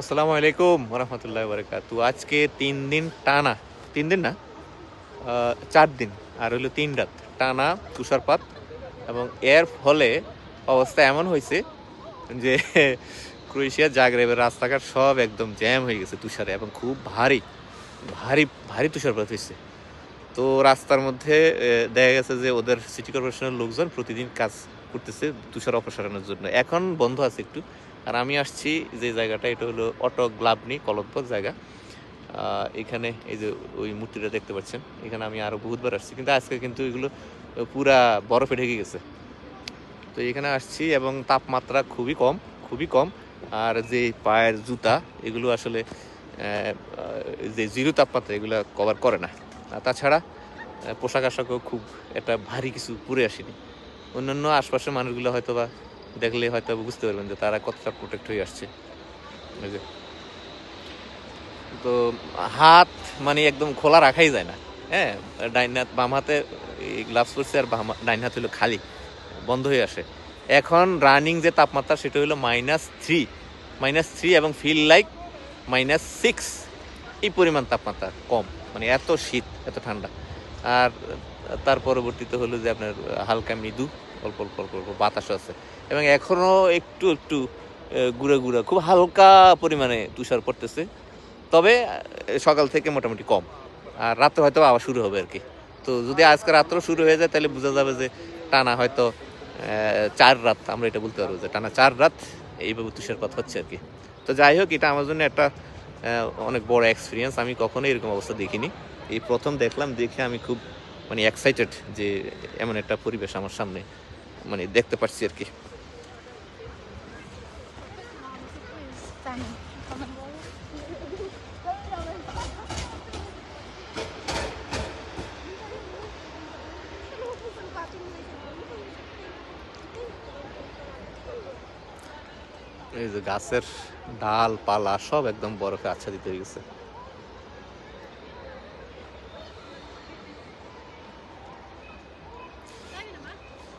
আসসালামু আলাইকুম রহমতুল্লাহ বরকাত আজকে তিন দিন টানা। তিন দিন না? চার দিন। আর হইল তিন রাত। টানা, তুষারপাত এবং এর ফলে অবস্থা এমন হয়েছে যে ক্রোয়েশিয়ার জাগরেবের রাস্তাঘাট সব একদম জ্যাম হয়ে গেছে তুষারে এবং খুব ভারী ভারী ভারী তুষারপাত হয়েছে। তো রাস্তার মধ্যে দেখা গেছে যে ওদের সিটি কর্পোরেশনের লোকজন প্রতিদিন কাজ করতেছে তুষার অপসারণের জন্য। এখন বন্ধ আছে একটু। আর আমি আসছি যে জায়গাটা, এটা হলো অটো গ্লাবনি কলম্বক জায়গা। এখানে এই যে ওই মূর্তিটা দেখতে পাচ্ছেন। এখানে আমি আরও বহুতবার আসছি, কিন্তু আজকে কিন্তু এগুলো পুরা বরফে ঢেকে গেছে। তো এখানে আসছি এবং তাপমাত্রা খুবই কম খুবই কম। আর যে পায়ের জুতা, এগুলো আসলে যে জিরো তাপমাত্রা, এগুলো কভার করে না। আর তাছাড়া পোশাক আশাকও খুব একটা ভারী কিছু পরে আসেনি। অন্যান্য আশপাশের মানুষগুলো হয়তো বা দেখলে হয়তো বুঝতে পারবেন যে তারা কতটা প্রোটেক্ট হয়ে আসছে। তো হাত মানে একদম খোলা রাখাই যায় না। হ্যাঁ ডাইন হাত বাম হাতে গ্লাভস পরছে আর বাম ডাইন হাত হলো খালি, বন্ধ হয়ে আসে। এখন রানিং যে তাপমাত্রা সেটা হলো মাইনাস থ্রি মাইনাস থ্রি এবং ফিল লাইক মাইনাস সিক্স এই পরিমাণ তাপমাত্রা কম। মানে এত শীত, এত ঠান্ডা। আর তার পরবর্তীতে হলো যে আপনার হালকা মৃদু, অল্প অল্প অল্প অল্প বাতাসও আছে। এবং এখনও একটু একটু গুঁড়া গুঁড়া, খুব হালকা পরিমাণে তুষার পড়তেছে। তবে সকাল থেকে মোটামুটি কম। আর রাত্রে হয়তো আবার শুরু হবে আর কি। তো যদি আজকে রাত্রেও শুরু হয়ে যায়, তাহলে বোঝা যাবে যে টানা হয়তো চার রাত, আমরা এটা বলতে পারব যে টানা চার রাত এইভাবে তুষারপাত হচ্ছে আর কি। তো যাই হোক, এটা আমার জন্য একটা অনেক বড় এক্সপিরিয়েন্স আমি কখনোই এরকম অবস্থা দেখিনি। এই প্রথম দেখলাম, দেখে আমি খুব মানে এক্সাইটেড যে এমন একটা পরিবেশ আমার সামনে মানে দেখতে পাচ্ছি আর কি। এই যে গাছের ডাল পালা সব একদম বরফে আচ্ছাদিত হয়ে গেছে।